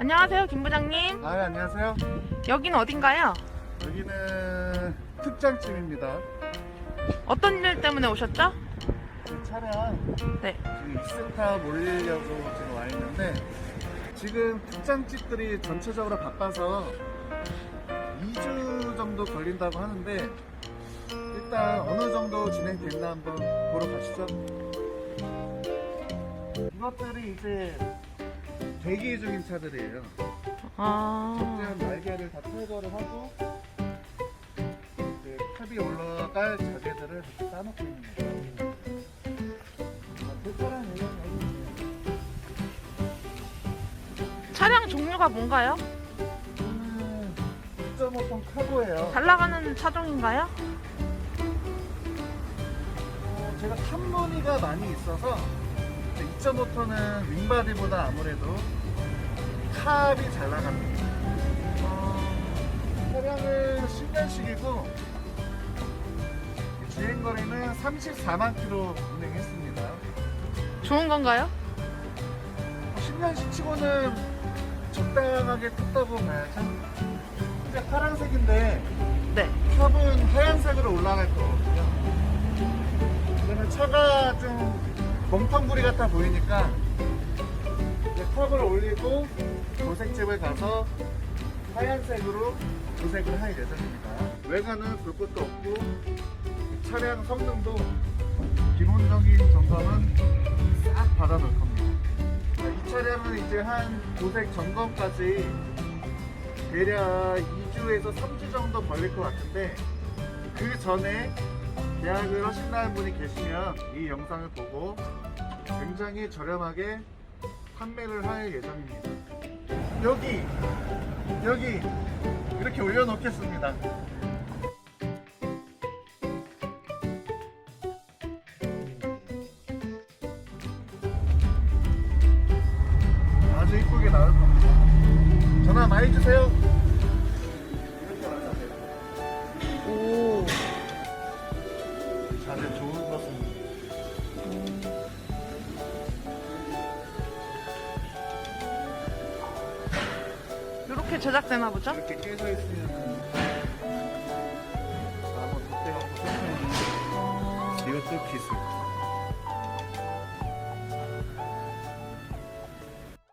안녕하세요, 김 부장님. 아, 안녕하세요. 여긴 어딘가요? 여기는 특장집입니다. 어떤 일 때문에 오셨죠? 그 차량 네. 지금 2세타 몰리려고 지금 와 있는데 지금 특장집들이 전체적으로 바빠서 2주 정도 걸린다고 하는데 일단 어느 정도 진행됐나 한번 보러 가시죠. 이것들이 이제 대기 중인 차들이에요. 아, 적재한 날개를 다 탈거를 하고 이제 탑이 올라갈 자재들을 이렇게 싸놓고 있는 거죠. 아, 특별한 의견이 차량 종류가 뭔가요? 저는 2.5톤 카고예요. 잘 나가는 차종인가요? 어, 제가 탑무늬가 많이 있어서 2.5톤은 윙바디보다 아무래도 탑이 잘 나갑니다. 어, 차량은 10년식이고 주행거리는 34만 킬로 운행했습니다. 좋은 건가요? 10년씩 치고는 적당하게 탔다고 봐야죠. 이제 파란색인데 네. 탑은 하얀색으로 올라갈 거거든요. 그러면 차가 좀 멍텅구리 같아 보이니까 이제 탑을 올리고 도색집을 가서 하얀색으로 도색을 할 예정입니다. 외관은 볼 것도 없고 차량 성능도 기본적인 점검은 싹 받아놓을 겁니다. 자, 이 차량은 이제 한 도색 점검까지 대략 2주에서 3주 정도 걸릴 것 같은데 그 전에 계약을 하신다는 분이 계시면 이 영상을 보고 굉장히 저렴하게 판매를 할 예정입니다. 여기 여기 이렇게 올려놓겠습니다. 아주 이쁘게 나올 겁니다. 전화 많이 주세요. 좋은 것은 이렇게 제작되나 보죠? 이렇게 깨져 있으면 한번 덧대갖고 천천히 이것도 기술